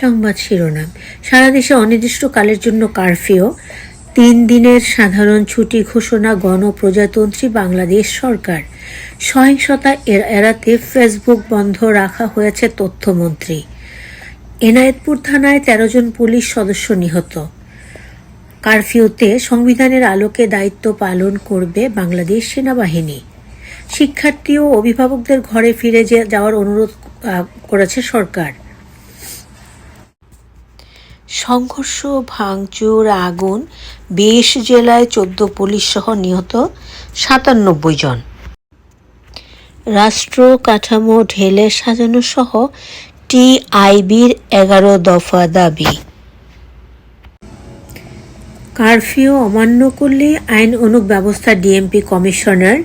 সংবাদ শিরোনাম। সারা দেশে অনির্দিষ্টকালের জন্য কারফিউ। তিন দিনের সাধারণ ছুটি ঘোষণা গণপ্রজাতন্ত্রী বাংলাদেশ সরকার। সহিংসতা এড়াতে ফেসবুক বন্ধ রাখা হয়েছে তথ্যমন্ত্রী। এনায়েতপুর থানায় তেরো জন পুলিশ সদস্য নিহত। কারফিউতে সংবিধানের আলোকে দায়িত্ব পালন করবে বাংলাদেশ সেনাবাহিনী। শিক্ষার্থী ও অভিভাবকদের ঘরে ফিরে যাওয়ার অনুরোধ করেছে সরকার। সংঘর্ষ, ভাঙচুর, আগুন, বিশ জেলায় চোদ্দ পুলিশ সহ নিহত সাতানব্বই জন। রাষ্ট্র কাঠামো ঢেলে সাজানো সহ টিআইবির এগারো দফা দাবি। কারফিউ অমান্য করলে আইন অনুগ ব্যবস্থা ডিএমপি কমিশনার।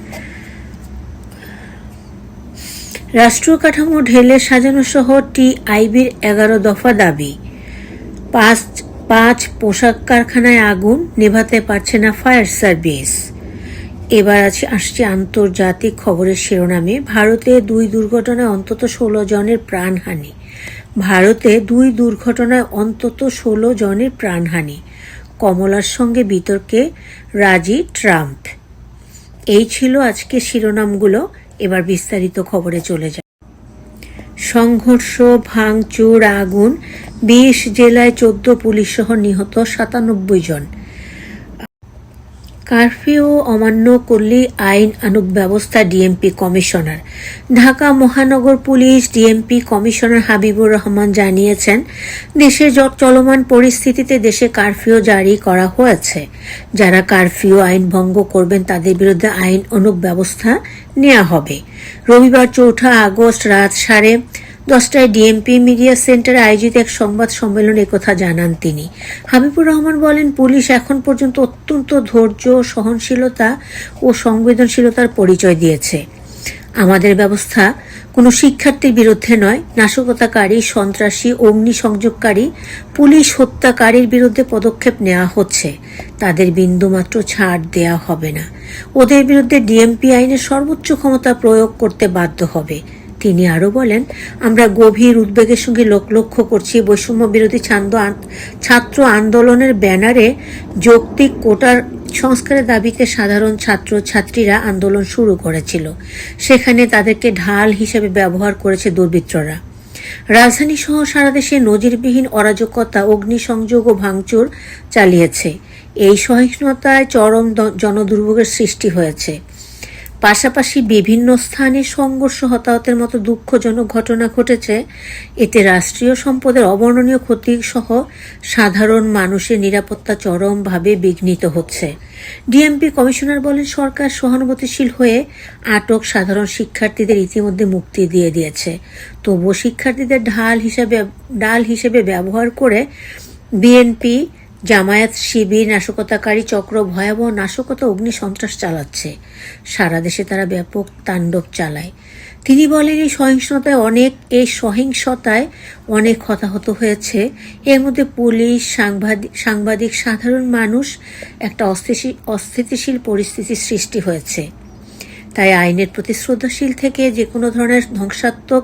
রাষ্ট্র কাঠামো ঢেলে সাজানো সহ টিআইবির এগারো দফা দাবি। পাঁচ পাঁচ পোশাক কারখানায় আগুন নেভাতে পারছে না ফায়ার সার্ভিস। এবার আছে আসছে আন্তর্জাতিক খবরের শিরোনামে, ভারতে দুই দুর্ঘটনায় অন্তত ষোলো জনের প্রাণহানি। ভারতে দুই দুর্ঘটনায় অন্তত ষোলো জনের প্রাণহানি। কমলার সঙ্গে বিতর্কে রাজি ট্রাম্প। এই ছিল আজকে শিরোনামগুলো, এবার বিস্তারিত খবরে চলে যায় সংঘর্ষ, ভাঙচুর, আগুন, বিশ জেলায় চোদ্দ পুলিশ সহ নিহত সাতানব্বই জন। কারফিউ, অমান্য করলে আইন আনুক ব্যবস্থা ডিএমপি কমিশনার। ঢাকা মহানগর police DMP commissioner Habibur Rahman জানিয়েছেন, দেশের জ- চলমান পরিস্থিতিতে দেশে কারফিউ জারি করা হয়েছে। যারা কারফিউ আইন ভঙ্গ করবেন, তাদের বিরুদ্ধে আইন অনুক ব্যবস্থা নেওয়া হবে। রবিবার চৌঠা আগস্ট রাত সাড়ে দশটায় ডিএমপি মিডিয়া সেন্টারে আয়োজিত এক সংবাদ সম্মেলনে কথা জানান তিনি। হাবিবুর রহমান বলেন, পুলিশ এখন পর্যন্ত অত্যন্ত ধৈর্য, সহনশীলতা ও সংবেদনশীলতার পরিচয় দিয়েছে। আমাদের ব্যবস্থা কোনো শিক্ষার্থীর বিরুদ্ধে নয়। নাশকতাকারী, সন্ত্রাসী, অগ্নিসংযোগকারী, পুলিশ হত্যাকারীর বিরুদ্ধে পদক্ষেপ নেওয়া হচ্ছে। তাদের বিন্দুমাত্র ছাড় দেয়া হবে না। ওদের বিরুদ্ধে ডিএমপি আইনের সর্বোচ্চ ক্ষমতা প্রয়োগ করতে বাধ্য হবে। তিনি আরও বলেন, আমরা গভীর উদ্বেগের সঙ্গে লোক লক্ষ্য করছি। বৈষম্য বিরোধী ছান্দ ছাত্র আন্দোলনের ব্যানারে যৌক্তিক কোটার সংস্কারের দাবিতে সাধারণ ছাত্র ছাত্রীরা আন্দোলন শুরু করেছিল। সেখানে তাদেরকে ঢাল হিসেবে ব্যবহার করেছে দুর্বৃত্তরা। রাজধানী সহ সারা দেশে নজিরবিহীন অরাজকতা, অগ্নিসংযোগ ও ভাঙচুর চালিয়েছে। এই সহিষ্ণুতায় চরম জনদুর্ভোগের সৃষ্টি হয়েছে। পাশাপাশি বিভিন্ন স্থানে সংঘর্ষ, হতাহতের মতো দুঃখজনক ঘটনা ঘটেছে। এতে রাষ্ট্রীয় সম্পদের অবর্ণনীয় ক্ষতি সহ সাধারণ মানুষের নিরাপত্তা চরমভাবে বিঘ্নিত হচ্ছে। ডিএমপি কমিশনার বলেন, সরকার সহানুভূতিশীল হয়ে আটক সাধারণ শিক্ষার্থীদের ইতিমধ্যে মুক্তি দিয়ে দিয়েছে। তবুও শিক্ষার্থীদের ঢাল হিসাবে, ডাল হিসেবে ব্যবহার করে বিএনপি জামায়াত শিবির, নাশকতাকারী চক্র, ভয়াবহ নাশকতা, অগ্নি সন্ত্রাস চালাচ্ছে। সারা দেশে তারা ব্যাপক তাণ্ডব চালায়। তিনি বলেন, এই সহিংসতায় অনেক, এই সহিংসতায় অনেক হতাহত হয়েছে। এর মধ্যে পুলিশ সাংবাদিক সাংবাদিক, সাধারণ মানুষ একটা অস্থিতিশীল পরিস্থিতির সৃষ্টি হয়েছে। তাই আইনের প্রতি শ্রদ্ধাশীল থেকে যে কোনো ধরনের ধ্বংসাত্মক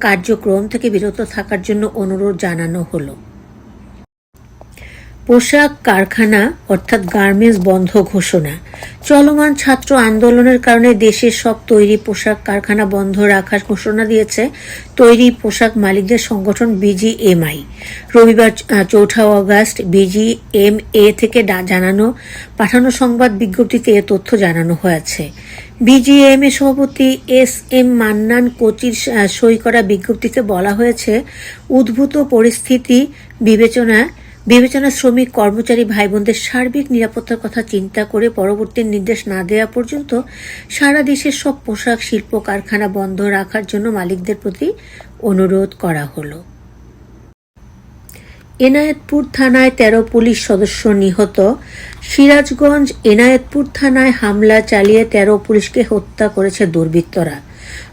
কার্যক্রম থেকে বিরত থাকার জন্য অনুরোধ জানানো হলো। পোশাক, কারখানা, অর্থাৎ গার্মেন্টস বন্ধ ঘোষণা। চলমান ছাত্র আন্দোলনের কারণে দেশের সব তৈরি পোশাক কারখানা বন্ধ রাখার ঘোষণা দিয়েছে তৈরি পোশাক মালিকদের সংগঠন বিজিএমআই। রবিবার চৌঠা অগাস্ট বিজিএমএ থেকে জানানো, পাঠানো সংবাদ বিজ্ঞপ্তিতে এ তথ্য জানানো হয়েছে। বিজিএমএ সভাপতি এস এম মান্নান কোচির সই করা বিজ্ঞপ্তিতে বলা হয়েছে, উদ্ভূত পরিস্থিতি বিবেচনা বিবেচনা শ্রমিক, কর্মচারী ভাই বোনদের সার্বিক নিরাপত্তার কথা চিন্তা করে পরবর্তী নির্দেশ না দেওয়া পর্যন্ত সারা দেশের সব পোশাক, শিল্প, কারখানা বন্ধ রাখার জন্য মালিকদের প্রতি অনুরোধ করা হলো। এনায়েতপুর থানায় তেরো পুলিশ সদস্য নিহত। সিরাজগঞ্জ এনায়েতপুর থানায় হামলা চালিয়ে তেরো পুলিশকে হত্যা করেছে দুর্বৃত্তরা।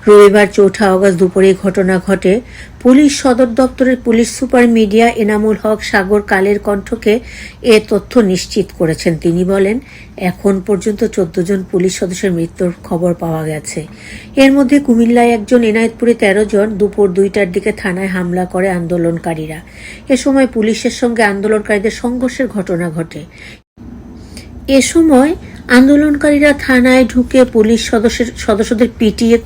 রবিবার চৌঠা আগস্ট দুপুরে ঘটনা ঘটে। পুলিশ সদর দপ্তরের police super media Enamul Haque Sagar কালের কণ্ঠকে এ তথ্য নিশ্চিত করেছেন। তিনি বলেন, এখন পর্যন্ত চোদ্দ জন পুলিশ সদস্যের মৃত্যুর খবর পাওয়া গেছে। এর মধ্যে কুমিল্লায় একজন, এনায়েতপুরে তেরো জন, দুপুর দুইটার দিকে থানায় হামলা করে আন্দোলনকারীরা। এ সময় পুলিশের সঙ্গে আন্দোলনকারীদের সংঘর্ষের ঘটনা ঘটে। এ সময় আন্দোলনকারীরা থানায় ঢুকে পুলিশ সদস্যের, সদস্যদের পিটিয়ে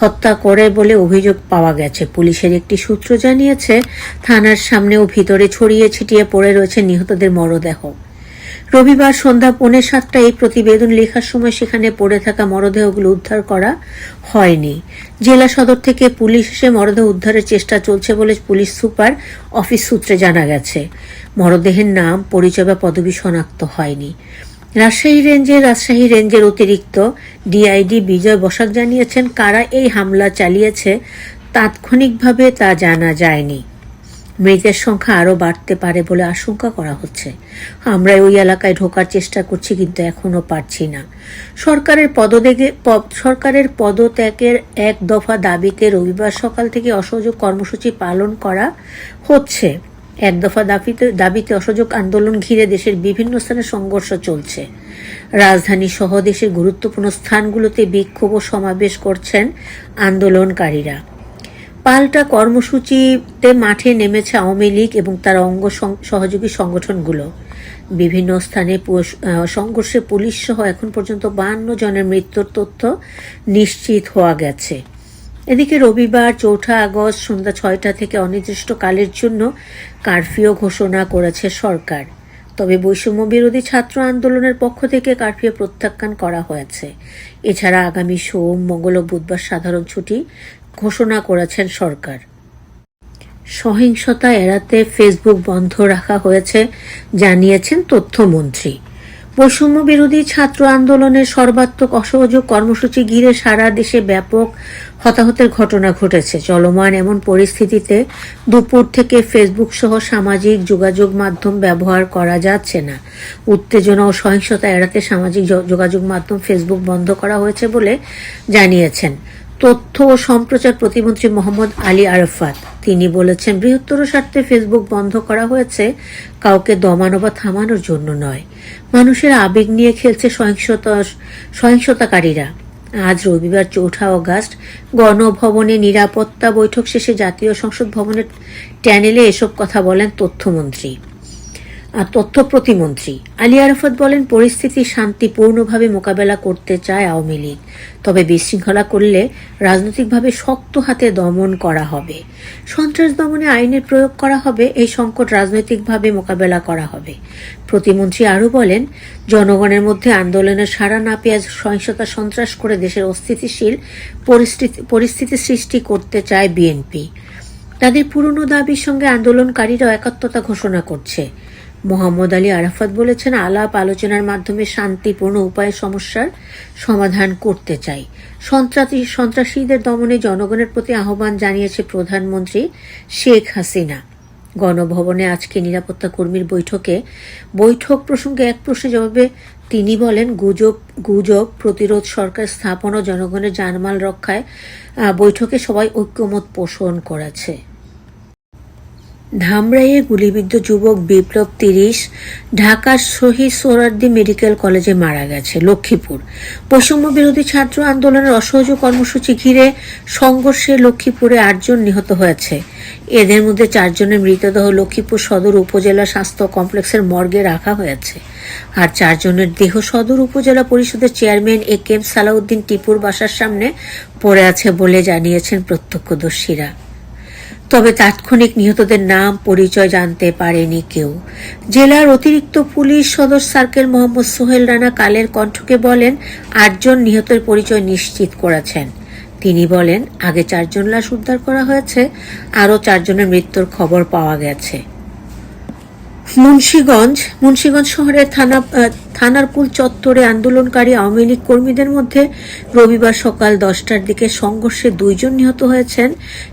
হত্যা করে বলে অভিযোগ পাওয়া গেছে। পুলিশের একটি সূত্র জানিয়েছে, থানার সামনে ও ভিতরে ছড়িয়ে ছিটিয়ে পড়ে রয়েছে নিহতদের মরদেহ। রবিবার সন্ধ্যা পৌনে সাতটায় এই প্রতিবেদন লেখার সময় সেখানে পড়ে থাকা মরদেহগুলো উদ্ধার করা হয়নি। জেলা সদর থেকে পুলিশ এসে মরদেহ উদ্ধারের চেষ্টা চলছে বলে পুলিশ সুপার অফিস সূত্রে জানা গেছে। মরদেহের নাম, পরিচয় বা পদবি শনাক্ত হয়নি। রাজশাহী রেঞ্জের রাজশাহী রেঞ্জের অতিরিক্ত ডিআইডি বিজয় বসাক জানিয়েছেন কারা এই হামলা চালিয়েছে তাৎক্ষণিকভাবে তা জানা যায়নি। মৃতের সংখ্যা আরও বাড়তে পারে বলে আশঙ্কা করা হচ্ছে। আমরা ওই এলাকায় ঢোকার চেষ্টা করছি কিন্তু এখনও পারছি না। সরকারের পদত্যাগে সরকারের পদত্যাগের এক দফা দাবিতে রবিবার সকাল থেকে অসহযোগ কর্মসূচি পালন করা হচ্ছে। এক দফা দাবিতে দাবিতে অসহযোগ আন্দোলন ঘিরে দেশের বিভিন্ন স্থানে সংঘর্ষ চলছে। রাজধানী সহ দেশের গুরুত্বপূর্ণ স্থানগুলোতে বিক্ষোভ ও সমাবেশ করছেন আন্দোলনকারীরা। পাল্টা কর্মসূচিতে মাঠে নেমেছে আওয়ামী লীগ এবং তার অঙ্গ সহযোগী সংগঠনগুলো। বিভিন্ন স্থানে সংঘর্ষে পুলিশ সহ এখন পর্যন্ত বাহান্ন জনের মৃত্যুর তথ্য নিশ্চিত হওয়া গেছে। এদিকে রবিবার চৌঠা আগস্ট সন্ধ্যা ছয়টা থেকে অনির্দিষ্টকালের জন্য কারফিউ ঘোষণা করেছে সরকার। তবে বৈষম্য বিরোধী ছাত্র আন্দোলনের পক্ষ থেকে কারফিউ প্রত্যাখ্যান করা হয়েছে। এছাড়া আগামী সোম, মঙ্গল ও বুধবার সাধারণ ছুটি ঘোষণা করেছেন সরকার। সহিংসতা এড়াতে ফেসবুক বন্ধ রাখা হয়েছে, জানিয়েছেন তথ্যমন্ত্রী। বৈষম্য বিরোধী ছাত্র আন্দোলনের সর্বাত্মক অসহযোগ কর্মসূচি ঘিরে সারা দেশে ব্যাপক হতাহতের ঘটনা ঘটেছে। চলমান এমন পরিস্থিতিতে দুপুর থেকে ফেসবুক সহ সামাজিক যোগাযোগ মাধ্যম ব্যবহার করা যাচ্ছে না। উত্তেজনা ও সহিংসতা এড়াতে সামাজিক যোগাযোগ মাধ্যম ফেসবুক বন্ধ করা হয়েছে বলে জানিয়েছেন। তথ্য ও সম্প্রচার প্রতিমন্ত্রী মোহাম্মদ আলী আরফাত। তিনি বলেছেন, বৃহত্তর স্বার্থে ফেসবুক বন্ধ করা হয়েছে কাউকে দমানো বা থামানোর জন্য নয়। মানুষের আবেগ নিয়ে খেলছে সহিংসতা, সহিংসতাকারীরা। আজ রবিবার চৌঠা অগাস্ট গণভবনে নিরাপত্তা বৈঠক শেষে জাতীয় সংসদ ভবনের ট্যানেলে এসব কথা বলেন তথ্যমন্ত্রী। তথ্য প্রতিমন্ত্রী। আলী আরাফাত বলেন, পরিস্থিতি শান্তিপূর্ণভাবে মোকাবেলা করতে চায় আওয়ামী লীগ। তবে বিশৃঙ্খলা করলে রাজনৈতিকভাবে শক্ত হাতে দমন করা হবে। সন্ত্রাস দমনে আইনের প্রয়োগ করা হবে, এই সংকট রাজনৈতিকভাবে মোকাবেলা করা হবে। প্রতিমন্ত্রী আরও বলেন, জনগণের মধ্যে আন্দোলনের সাড়া না পেঁয়াজ সহিংসতা সন্ত্রাস করে দেশের অস্থিতিশীল পরিস্থিতি পরিস্থিতি সৃষ্টি করতে চায় বিএনপি। তাদের পুরনো দাবির সঙ্গে আন্দোলনকারীরাও একাত্মতা ঘোষণা করছে। মোহাম্মদ আলী আরাফাত বলেছেন, আলাপ আলোচনার মাধ্যমে শান্তিপূর্ণ উপায়ে সমস্যার সমাধান করতে চাই। সন্ত্রাসী, সন্ত্রাসীদের দমনে জনগণের প্রতি আহ্বান জানিয়েছে প্রধানমন্ত্রী শেখ হাসিনা। গণভবনে আজকে নিরাপত্তা কর্মীর বৈঠকে, বৈঠক প্রসঙ্গে এক প্রশ্নে জবাবে তিনি বলেন, গুজব গুজব প্রতিরোধ সরকার স্থাপন ও জনগণের জানমাল রক্ষায় বৈঠকে সবাই ঐক্যমত পোষণ করেছে। ধামরাইয়ে গুলিবিদ্ধ যুবক বিপ্লব তিরিশ, ঢাকার শহীদ সোহরার্দি মেডিকেল কলেজে মারা গেছে, লক্ষ্মীপুর। বৈষম্য বিরোধী ছাত্র আন্দোলনের অসহযোগ কর্মসূচি ঘিরে সংঘর্ষে লক্ষ্মীপুরে আটজন নিহত হয়েছে। এদের মধ্যে চারজনের মৃতদেহ লক্ষ্মীপুর সদর উপজেলা স্বাস্থ্য কমপ্লেক্সের মর্গে রাখা হয়েছে। আর চারজনের দেহ সদর উপজেলা পরিষদের chairman A K M Salauddin টিপুর বাসার সামনে পড়ে আছে বলে জানিয়েছেন প্রত্যক্ষদর্শীরা। তবে তাৎক্ষণিক নিহতদের নাম পরিচয় জানতে পারেনি কেউ। জেলার অতিরিক্ত পুলিশ সদর সার্কেল মোহাম্মদ সোহেল রানা কালের কণ্ঠকে বলেন, আটজন নিহতের পরিচয় নিশ্চিত করেছেন। তিনি বলেন, আগে চারজন লাশ উদ্ধার করা হয়েছে, আরও চারজনের মৃত্যুর খবর পাওয়া গেছে। মুন্সীগঞ্জ মুন্সীগঞ্জ শহরের থানা থানার পুল চত্বরে আন্দোলনকারী আওয়ামী লীগ কর্মীদের মধ্যে রবিবার সকাল দশটার দিকে সংঘর্ষে দুইজন নিহত হয়েছেন।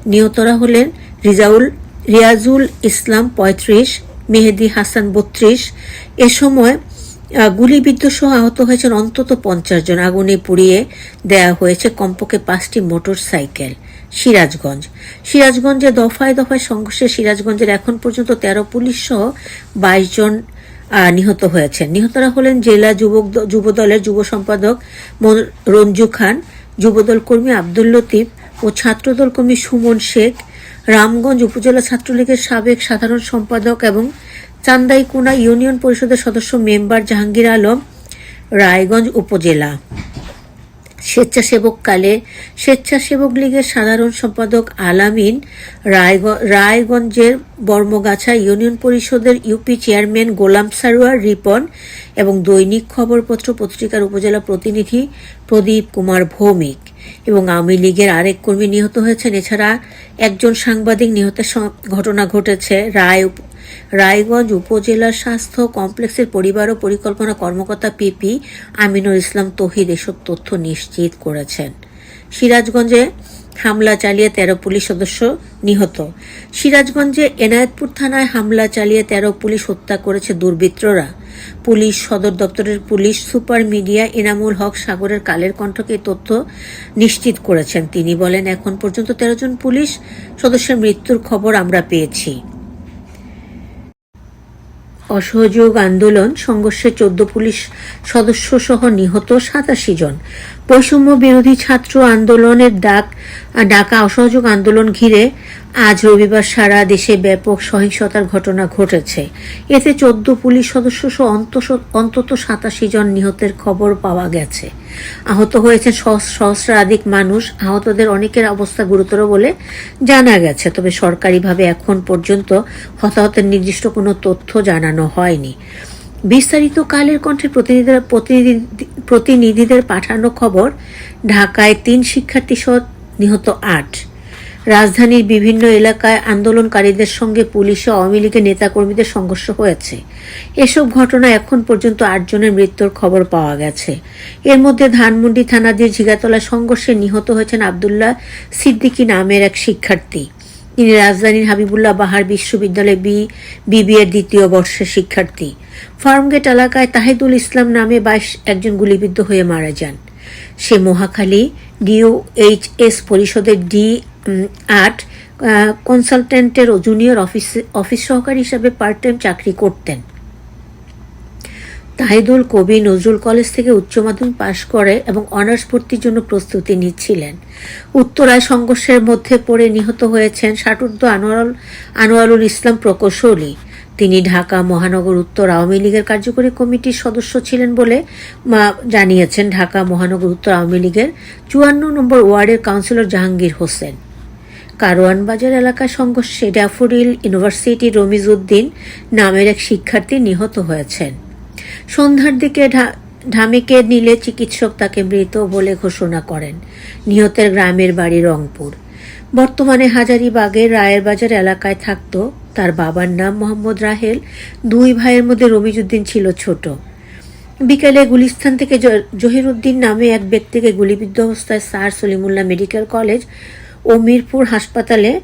নিহতরা হলেন রিজাউল, রিয়াজুল ইসলাম পঁয়ত্রিশ, মেহেদি হাসান বত্রিশ। এ সময় গুলিবিদ্ধ সহ আহত হয়েছেন অন্তত পঞ্চাশ জন। আগুনে পুড়িয়ে দেয়া হয়েছে কমপক্ষে পাঁচটি মোটর সাইকেল সিরাজগঞ্জ। সিরাজগঞ্জে দফায় দফায় সংঘর্ষে সিরাজগঞ্জের এখন পর্যন্ত তেরো পুলিশ সহ বাইশ জন নিহত হয়েছেন। নিহতরা হলেন জেলা যুবক যুবদলের যুব সম্পাদক রঞ্জু খান, যুবদল কর্মী আব্দুল লতিফ ও ছাত্রদল কর্মী সুমন শেখ, রামগঞ্জ উপজেলা ছাত্রলীগের সাবেক সাধারণ সম্পাদক এবং চান্দাইকুনা ইউনিয়ন পরিষদের সদস্য মেম্বার জাহাঙ্গীর আলম, রায়গঞ্জ উপজেলা। স্বেচ্ছাসেবক কালে স্বেচ্ছাসেবক লীগের সাধারণ সম্পাদক আলামিন, রায়গ- রায়গঞ্জের বর্মগাছা ইউনিয়ন পরিষদের ইউপি চেয়ারম্যান গোলাম সারোয়ার রিপন এবং দৈনিক খবরপত্র পত্রিকার উপজেলা প্রতিনিধি প্রদীপ কুমার ভৌমিক। এবং আওয়ামী লীগের আরেক কর্মী নিহত হয়েছেন। এছাড়া একজন সাংবাদিক নিহতের ঘটনা ঘটেছে রায় রায়গঞ্জ উপজেলা স্বাস্থ্য কমপ্লেক্সের পরিবার ও পরিকল্পনা কর্মকর্তা পিপি আমিনুল ইসলাম তহিদ এসব তথ্য নিশ্চিত করেছেন। সিরাজগঞ্জে হামলা চালিয়ে তেরো পুলিশ সদস্য নিহত। সিরাজগঞ্জে এনায়েতপুর থানায় হামলা চালিয়ে তেরো পুলিশ হত্যা করেছে দুর্বৃত্তরা। পুলিশ, সদর দপ্তরের police, super media, Enamul Haque সাগরের কালের কণ্ঠকে তথ্য নিশ্চিত করেছেন। তিনি বলেন, এখন পর্যন্ত তেরো জন পুলিশ সদস্যের মৃত্যুর খবর আমরা পেয়েছি। অসহযোগ আন্দোলন, সংঘর্ষে চোদ্দ পুলিশ সদস্য সহ নিহত সাতাশি জন। বৈষম্য বিরোধী ছাত্র আন্দোলনের ডাক, ডাকা অসহযোগ আন্দোলন ঘিরে আজ রবিবার সারা দেশে ব্যাপক সহিংসতার ঘটনা ঘটেছে। এতে চোদ্দ পুলিশ সদস্য সহ অন্তত সাতাশি জন নিহতের খবর পাওয়া গেছে। আহত সহস- সহস্রাধিক মানুষ। আহতদের অনেকের অবস্থা গুরুতর বলে জানা গেছে, তবে সরকারিভাবে এখন পর্যন্ত হতাহতের নির্দিষ্ট কোনো তথ্য জানানো হয়নি। বিস্তারিত কালের কণ্ঠে প্রতিনিধিদের প্রতিনিধি- প্রতিনিধিদের পাঠানো খবর, ঢাকায় তিন শিক্ষার্থী সহ নিহত আট। রাজধানীর বিভিন্ন এলাকায় আন্দোলনকারীদের সঙ্গে পুলিশ ও আওয়ামী লীগের নেতাকর্মীদের সংঘর্ষ হয়েছে। এসব ঘটনা এখন পর্যন্ত আটজনের মৃত্যুর খবর পাওয়া গেছে। এর মধ্যে ধানমন্ডি থানাধীর ঝিগাতলা সংঘর্ষে নিহত হয়েছেন আবদুল্লাহ সিদ্দিকী নামের এক শিক্ষার্থী। তিনি রাজধানীর হাবিবুল্লাহ বাহার বিশ্ববিদ্যালয়ে বি বিবিএর দ্বিতীয় বর্ষের শিক্ষার্থী। ফার্মগেট এলাকায় তাহিদুল ইসলাম নামে বাইশ একজন গুলিবিদ্ধ হয়ে মারা যান। সে মহাখালী ডিওএইচএস পরিষদের ডি আট কনসালটেন্টের জুনিয়র অফিস অফিস সহকারী হিসাবে পার্ট টাইম চাকরি করতেন। তাহিদুল কবি নজরুল কলেজ থেকে উচ্চ মাধ্যমিক পাশ করে এবং অনার্স ভর্তির জন্য প্রস্তুতি নিচ্ছিলেন। উত্তরায় সংঘর্ষের মধ্যে পড়ে নিহত হয়েছেন ষাটুর্ধ আনোয়ারুল আনোয়ারুল ইসলাম প্রকৌশলী। তিনি ঢাকা মহানগর উত্তর আওয়ামী লীগের কার্যকরী কমিটির সদস্য ছিলেন বলে জানিয়েছেন ঢাকা মহানগর উত্তর আওয়ামী লীগের চুয়ান্ন নম্বর ওয়ার্ডের কাউন্সিলর জাহাঙ্গীর হোসেন। কারওয়ান বাজার এলাকার সংঘর্ষে ড্যাফোডিল ইউনিভার্সিটি রমিজউদ্দিন নামের এক শিক্ষার্থী নিহত হয়েছেন। সন্ধ্যার দিকে ঢামেকে নিলে চিকিৎসক তাকে মৃত বলে ঘোষণা করেন। নিহতের গ্রামের বাড়ি রংপুর। বর্তমানে হাজারিবাগের রায়ের বাজার এলাকায় থাকত তার বাবার নাম মোহাম্মদ রাহেল। দুই ভাইয়ের মধ্যে রমিজউদ্দিন ছিল ছোট। বিকেলে গুলিস্তান থেকে জহিরুদ্দিন নামে এক ব্যক্তিকে গুলিবিদ্ধ অবস্থায় স্যার সলিমুল্লাহ মেডিকেল কলেজ ও মিরপুর হাসপাতালে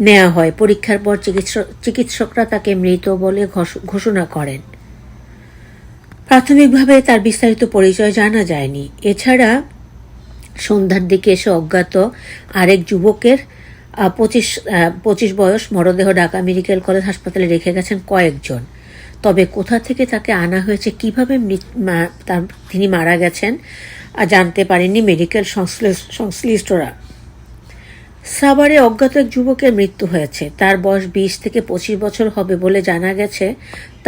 নেওয়া হয়। পরীক্ষার পর চিকিৎসক- চিকিৎসকরা তাকে মৃত বলে ঘোষ- ঘোষণা করেন। প্রাথমিকভাবে তার বিস্তারিত পরিচয় জানা যায়নি। এছাড়া সন্ধ্যার দিকে এসে অজ্ঞাত আরেক যুবকের পঁচিশ পঁচিশ বয়স, মরদেহ ঢাকা মেডিকেল কলেজ হাসপাতালে রেখে গেছেন কয়েকজন। তবে কোথা থেকে তাকে আনা হয়েছে, কীভাবে তিনি মারা গেছেন জানতে পারেননি মেডিকেল সংশ্লিষ্ট- সংশ্লিষ্টরা। সাভারে অজ্ঞাত এক যুবকের মৃত্যু হয়েছে। তার বয়স বিশ থেকে পঁচিশ বছর হবে বলে জানা গেছে।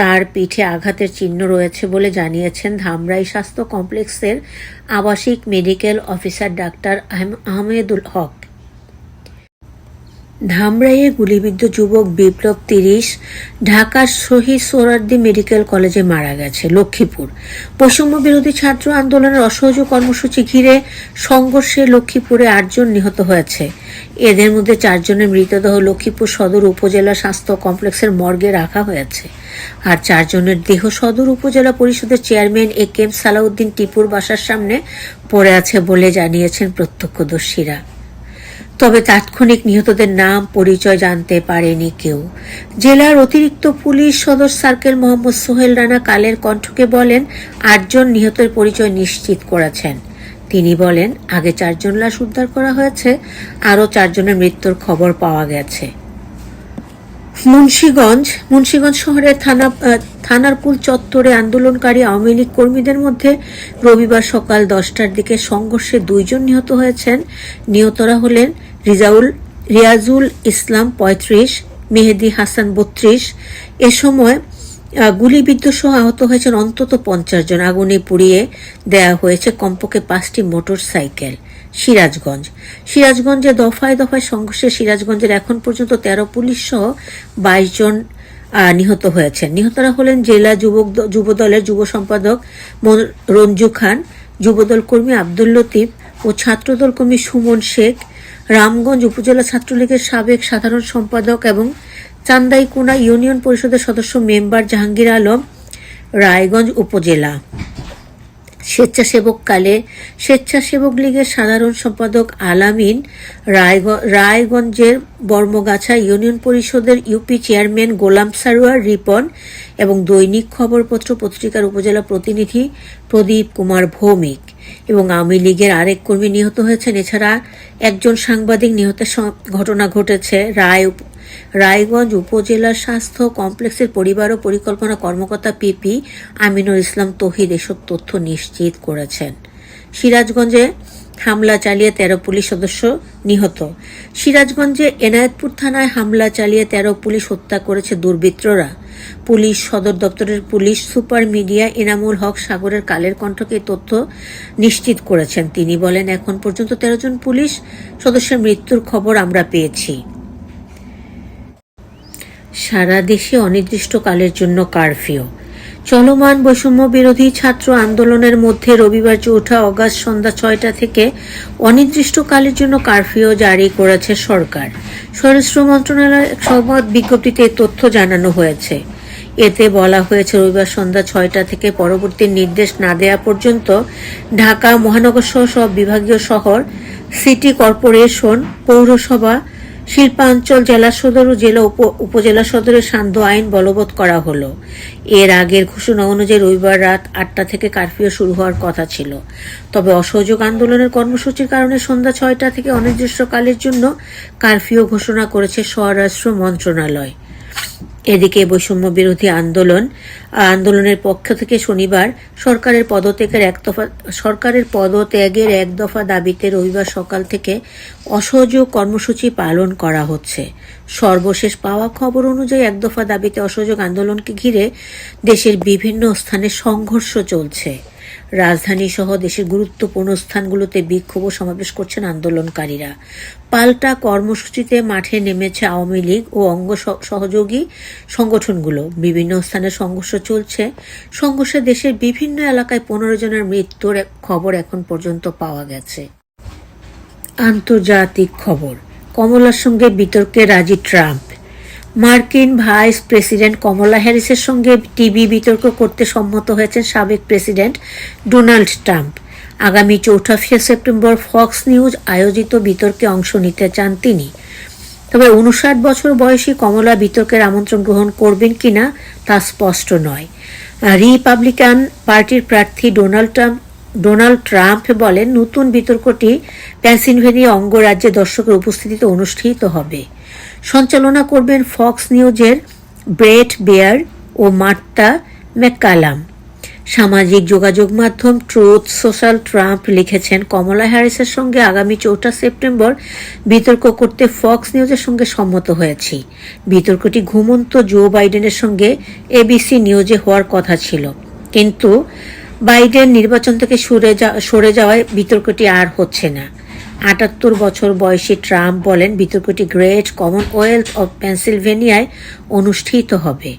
তার পিঠে আঘাতের চিহ্ন রয়েছে বলে জানিয়েছেন ধামরাই স্বাস্থ্য কমপ্লেক্সের আবাসিক মেডিকেল অফিসার ডাক্তার আহম- আহমেদুল হক। ধামরাইয়ে গুলিবিদ্ধ যুবক বিপ্লব তিরিশ ঢাকার শহীদ সোহরার্দি মেডিকেল কলেজে মারা গেছে, লক্ষ্মীপুর। বৈষম্য বিরোধী ছাত্র আন্দোলনের অসহযোগ কর্মসূচি ঘিরে সংঘর্ষে লক্ষ্মীপুরে আটজন নিহত হয়েছে। এদের মধ্যে চারজনের মৃতদেহ লক্ষ্মীপুর সদর উপজেলা স্বাস্থ্য কমপ্লেক্সের মর্গে রাখা হয়েছে। আর চারজনের দেহ সদর উপজেলা পরিষদের chairman A K M Salauddin টিপুর বাসার সামনে পড়ে আছে বলে জানিয়েছেন প্রত্যক্ষদর্শীরা। তবে তাৎক্ষণিক নিহতদের নাম, পরিচয় জানতে পারেনি কেউ। জেলার অতিরিক্ত পুলিশ সদর সার্কেল মোহাম্মদ সোহেল রানা কালের কণ্ঠকে বলেন, আটজন নিহতের পরিচয় নিশ্চিত করেছেন। তিনি বলেন আগে চারজন লাশ উদ্ধার করা হয়েছে আরও চারজনের মৃত্যুর খবর পাওয়া গেছে। মুন্সীগঞ্জ মুন্সীগঞ্জ শহরের থানা আহ, থানারপুল চত্বরে আন্দোলনকারী আওয়ামী লীগ কর্মীদের মধ্যে রবিবার সকাল দশটার দিকে সংঘর্ষে দুইজন নিহত হয়েছেন। নিহতরা হলেন রিজাউল রিয়াজুল ইসলাম পঁয়ত্রিশ মেহেদি হাসান বত্রিশ। এ সময় গুলিবিদ্ধ সহ আহত হয়েছেন অন্তত পঞ্চাশ জন। আগুনে পুড়িয়ে দেয়া হয়েছে কমপক্ষে পাঁচটি মোটর সাইকেল সিরাজগঞ্জ। সিরাজগঞ্জে দফায় দফায় সংঘর্ষে সিরাজগঞ্জের এখন পর্যন্ত তেরো পুলিশ সহ বাইশ জন নিহত হয়েছেন। নিহতরা হলেন জেলা যুবক যুবদলের যুব সম্পাদক রঞ্জু খান, যুবদল কর্মী আব্দুল লতিফ ও ছাত্রদল কর্মী সুমন শেখ। রামগঞ্জ উপজেলা ছাত্রলীগের সাবেক সাধারণ সম্পাদক এবং চান্দাইকুনা ইউনিয়ন পরিষদের সদস্য মেম্বার জাহাঙ্গীর আলম রায়গঞ্জ উপজেলা। স্বেচ্ছাসেবক কালে স্বেচ্ছাসেবক লীগের সাধারণ সম্পাদক আলামিন রায়গ- রায়গঞ্জের বর্মগাছা ইউনিয়ন পরিষদের ইউপি চেয়ারম্যান গোলাম সারোয়ার রিপন এবং দৈনিক খবরপত্র পত্রিকার উপজেলা প্রতিনিধি প্রদীপ কুমার ভৌমিক এবং আওয়ামী লীগের আরেক কর্মী নিহত হয়েছেন। এছাড়া একজন সাংবাদিক নিহতের ঘটনা ঘটেছে। রায় রায়গঞ্জ উপজেলা স্বাস্থ্য কমপ্লেক্সের পরিবার ও পরিকল্পনা কর্মকর্তা পিপি আমিনুল ইসলাম তহিদ এসব তথ্য নিশ্চিত করেছেন। সিরাজগঞ্জে হামলা চালিয়ে তেরো পুলিশ সদস্য নিহত। সিরাজগঞ্জে এনায়েতপুর থানায় হামলা চালিয়ে তেরো পুলিশ হত্যা করেছে দুর্বৃত্তরা। পুলিশ সদর দপ্তরের police super media Enamul Haque সাগরের কালের কণ্ঠকে তথ্য নিশ্চিত করেছেন। তিনি বলেন, এখন পর্যন্ত তেরো জন পুলিশ সদস্যের মৃত্যুর খবর আমরা পেয়েছি। সারা দেশে অনির্দিষ্টকালের জন্য কারফিউ। চলমান বৈষম্য বিরোধী ছাত্র আন্দোলনের মধ্যে রবিবার চৌঠা অগাস্ট সন্ধ্যা ছয়টা থেকে অনির্দিষ্টকালের জন্য কারফিউ জারি করেছে সরকার। স্বরাষ্ট্র মন্ত্রণালয়ের এক সংবাদ বিজ্ঞপ্তিতে তথ্য জানানো হয়েছে। এতে বলা হয়েছে, রবিবার সন্ধ্যা ছয়টা থেকে পরবর্তী নির্দেশ না দেওয়া পর্যন্ত ঢাকা, মহানগর সহ সব বিভাগীয় শহর, সিটি কর্পোরেশন, পৌরসভা শিল্পাঞ্চল জেলা সদর ও জেলা উপ- উপজেলা সদরের সান্ধ্য আইন বলবৎ করা হলো। এর আগের ঘোষণা অনুযায়ী রবিবার রাত আটটা থেকে কারফিউ শুরু হওয়ার কথা ছিল। তবে অসহযোগ আন্দোলনের কর্মসূচির কারণে সন্ধ্যা ছয়টা থেকে অনির্দিষ্টকালের জন্য কারফিউ ঘোষণা করেছে স্বরাষ্ট্র মন্ত্রণালয়। এদিকে বৈষম্য বিরোধী আন্দোলন আন্দোলনের পক্ষ থেকে শনিবার সরকারের পদত্যাগের এক দফা, সরকারের পদত্যাগের এক দফা দাবিতে রবিবার সকাল থেকে অসহযোগ কর্মসূচি পালন করা হচ্ছে। সর্বশেষ পাওয়া খবর অনুযায়ী এক দফা দাবিতে অসহযোগ আন্দোলনকে ঘিরে দেশের বিভিন্ন স্থানে সংঘর্ষ চলছে। রাজধানী সহ দেশের গুরুত্বপূর্ণ স্থানগুলোতে বিক্ষোভ সমাবেশ করছেন আন্দোলনকারীরা। পাল্টা কর্মসূচিতে মাঠে নেমেছে আওয়ামী লীগ ও অঙ্গ সহযোগী সংগঠনগুলো। বিভিন্ন স্থানে সংঘর্ষ চলছে। সংঘর্ষে দেশের বিভিন্ন এলাকায় পনেরো জনের মৃত্যুর খবর এখন পর্যন্ত পাওয়া গেছে। আন্তর্জাতিক খবর। কমলার সঙ্গে বিতর্কে রাজি ট্রাম্প। মার্কিন ভাইস প্রেসিডেন্ট কমলা হ্যারিসের সঙ্গে টিভি বিতর্ক করতে সম্মত হয়েছেন সাবেক প্রেসিডেন্ট ডোনাল্ড ট্রাম্প। আগামী চৌঠা সেপ্টেম্বর ফক্স নিউজ আয়োজিত বিতর্কে অংশ নিতে চান তিনি। তবে উনষাট বছর বয়সী কমলা বিতর্কের আমন্ত্রণ গ্রহণ করবেন কিনা তা স্পষ্ট নয়। রিপাবলিকান পার্টির প্রার্থী ডোনাল্ড ট্রাম্প ডোনাল্ড ট্রাম্প বলেন, নতুন বিতর্কটি পেনসিলভেনিয়া অঙ্গরাজ্যে দর্শকের উপস্থিতিতে অনুষ্ঠিত হবে। সঞ্চালনা করবেন ফক্স নিউজের ব্রেট বেয়ার ও মার্তা ম্যাককালাম। সামাজিক যোগাযোগ মাধ্যম ট্রুথ সোশ্যাল ট্রাম্প লিখেছেন, কমলা হ্যারিসের সঙ্গে আগামী চৌঠা সেপ্টেম্বর বিতর্ক করতে ফক্স নিউজের সঙ্গে সম্মত হয়েছি। বিতর্কটি ঘুমন্ত জো বাইডেনের সঙ্গে এবিসি নিউজে হওয়ার কথা ছিল। কিন্তু বাইডেন নির্বাচন থেকে সরে যা, সরে যাওয়ায় বিতর্কটি আর হচ্ছে না। আটাত্তর বছর বয়সী ট্রাম্প বলেন, বিতর্কটি গ্রেট কমনওয়েলথ অব পেনসিলভেনিয়ায় অনুষ্ঠিত হবে।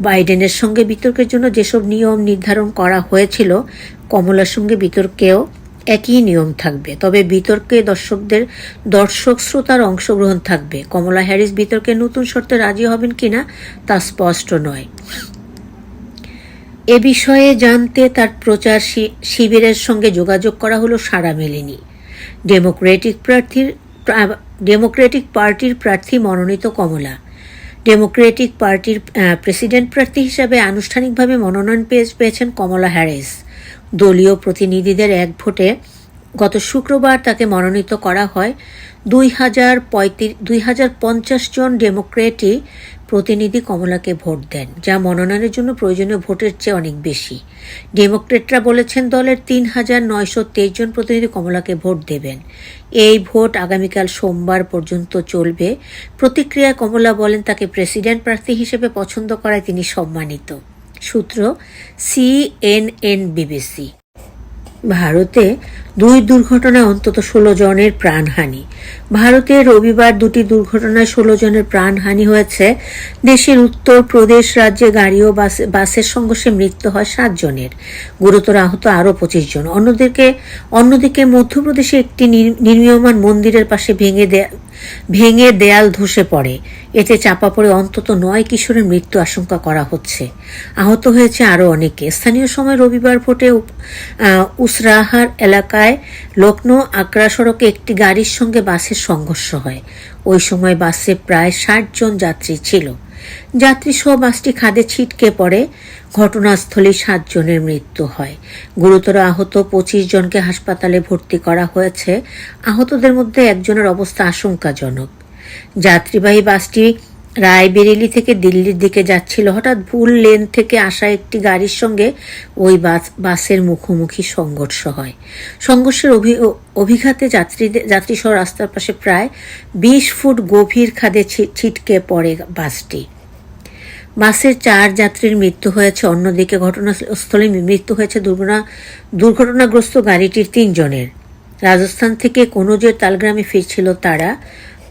বাইডেনের সঙ্গে বিতর্কের জন্য যেসব নিয়ম নির্ধারণ করা হয়েছিল, কমলার সঙ্গে বিতর্কেও একই নিয়ম থাকবে। তবে বিতর্কে দর্শকদের, দর্শক শ্রোতার অংশগ্রহণ থাকবে। কমলা হ্যারিস বিতর্কে নতুন শর্তে রাজি হবেন কিনা তা স্পষ্ট নয়। এ বিষয়ে জানতে তার প্রচার শিবিরের সঙ্গে যোগাযোগ করা হলো সাড়া মেলেনি। ডেমোক্রেটিক প্রার্থীর ডেমোক্রেটিক পার্টির প্রার্থী মনোনীত কমলা। ডেমোক্রেটিক পার্টির প্রেসিডেন্ট প্রার্থী হিসাবে আনুষ্ঠানিকভাবে মনোনয়ন পেয়ে পেয়েছেন কমলা হ্যারিস। দলীয় প্রতিনিধিদের এক ভোটে গত শুক্রবার তাকে মনোনীত করা হয়। দুই হাজার পঁয়ত্রিশ দুই হাজার পঞ্চাশ জন ডেমোক্রেটই প্রতিনিধি কমলাকে ভোট দেন, যা মনোনয়নের জন্য প্রয়োজনীয় ভোটের চেয়ে অনেক বেশি। ডেমোক্রেটরা বলেছেন দলের তিন হাজার নয়শো তেইশ জন প্রতিনিধি কমলাকে ভোট দেবেন। এই ভোট আগামীকাল সোমবার পর্যন্ত চলবে। প্রতিক্রিয়ায় কমলা বলেন তাকে প্রেসিডেন্ট প্রার্থী হিসেবে পছন্দ করায় তিনি সম্মানিত। সূত্র সিএনএন বিবিসি ভারতে দুই দুর্ঘটনায় অন্তত ষোলো জনের প্রাণহানি। ভারতে রবিবার দুটি দুর্ঘটনায় ষোলো জনের প্রাণহানি হয়েছে। দেশের উত্তর প্রদেশ রাজ্যে গাড়ি ও বাস, বাসের সংঘর্ষে মৃত্যু হয় সাত জনের। গুরুতর আহত আরও পঁচিশ জন। অন্যদিকে অন্যদিকে মধ্যপ্রদেশে একটি নির- নির্মীয়মান মন্দিরের পাশে ভেঙে দেয়া ভেঙে দেয়াল ধসে পড়ে। এতে চাপা পড়ে অন্তত নয় কিশোরের মৃত্যু আশঙ্কা করা হচ্ছে। আহত হয়েছে আরও অনেকে। স্থানীয় সময় রবিবার ভোটে উসরাহার এলাকায় লখনৌ আগ্রা সড়কে একটি গাড়ির সঙ্গে বাসের সংঘর্ষ হয়। ওই সময় বাসে প্রায় ষাট জন যাত্রী ছিল। যাত্রী সহ বাসটি খাদে ছিটকে পড়ে। ঘটনাস্থলে সাতজনের মৃত্যু হয়। গুরুতর আহত পঁচিশ জনকে হাসপাতালে ভর্তি করা হয়েছে। আহতদের মধ্যে একজনের অবস্থা আশঙ্কাজনক। যাত্রীবাহী বাসটি রায়বেরেলি থেকে দিল্লির দিকে যাচ্ছিল। হঠাৎ ভুল লেন থেকে আসা একটি গাড়ির সঙ্গে ওই বাস, বাসের মুখোমুখি সংঘর্ষ হয়। সংঘর্ষের অভি- অভিঘাতে যাত্রীদের যাত্রীসহ রাস্তার পাশে প্রায় বিশ ফুট গভীর খাদে ছিটকে পড়ে বাসটি। বাসের চার যাত্রীর মৃত্যু হয়েছে। অন্যদিকে ঘটনাস্থলে মৃত্যু হয়েছে দুর্ঘটনা, দুর্ঘটনাগ্রস্ত গাড়িটির তিনজনের। রাজস্থান থেকে কনুজের তালগ্রামে ফিরছিল তারা।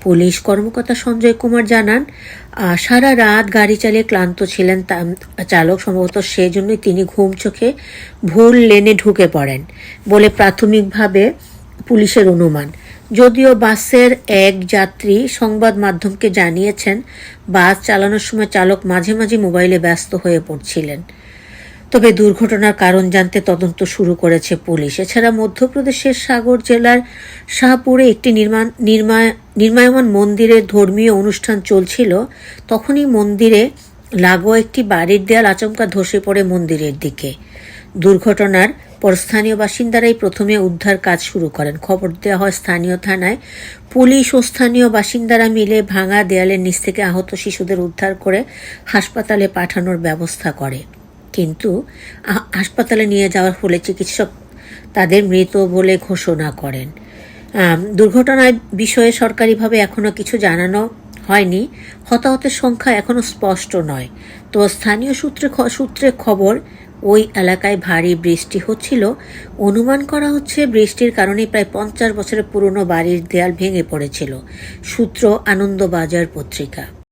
পুলিশ কর্মকর্তা সঞ্জয় কুমার জানান সারা রাত গাড়ি চালিয়ে ক্লান্ত ছিলেন চালক, সম্ভবত সেজন্যই তিনি ঘুম চোখে ভুল লেনে ঢুকে পড়েন বলে প্রাথমিকভাবে পুলিশের অনুমান। যদিও বাসের এক যাত্রী সংবাদ মাধ্যমকে জানিয়েছেন, বাস চালানোর সময় চালক মাঝে মাঝে মোবাইলে ব্যস্ত হয়ে পড়ছিলেন। তবে দুর্ঘটনার কারণ জানতে তদন্ত শুরু করেছে পুলিশ। এছাড়া মধ্যপ্রদেশের সাগর জেলার শাহপুরে একটি নির্মাণ নির্মা- নির্মায়মান মন্দিরে ধর্মীয় অনুষ্ঠান চলছিল। তখনই মন্দিরে লাগোয়া একটি বাড়ির দেয়াল আচমকা ধসে পড়ে মন্দিরের দিকে। দুর্ঘটনার পর স্থানীয় বাসিন্দারাই প্রথমে উদ্ধার কাজ শুরু করেন। খবর দেওয়া হয়, স্থানীয় থানায় পুলিশ ও স্থানীয় বাসিন্দারা মিলে ভাঙা দেয়ালের নিচ থেকে আহত শিশুদের উদ্ধার করে হাসপাতালে পাঠানোর ব্যবস্থা করে। কিন্তু হাসপাতালে নিয়ে যাওয়ার ফলে চিকিৎসক তাদের মৃত বলে ঘোষণা করেন। দুর্ঘটনার বিষয়ে সরকারিভাবে এখনও কিছু জানানো হয়নি। হতাহতের সংখ্যা এখনও স্পষ্ট নয়। তো স্থানীয় সূত্রে সূত্রে খবর, ওই এলাকায় ভারী বৃষ্টি হচ্ছিল। অনুমান করা হচ্ছে বৃষ্টির কারণে প্রায় পঞ্চাশ বছরের পুরনো বাড়ির দেয়াল ভেঙে পড়েছিল। সূত্র আনন্দবাজার পত্রিকা।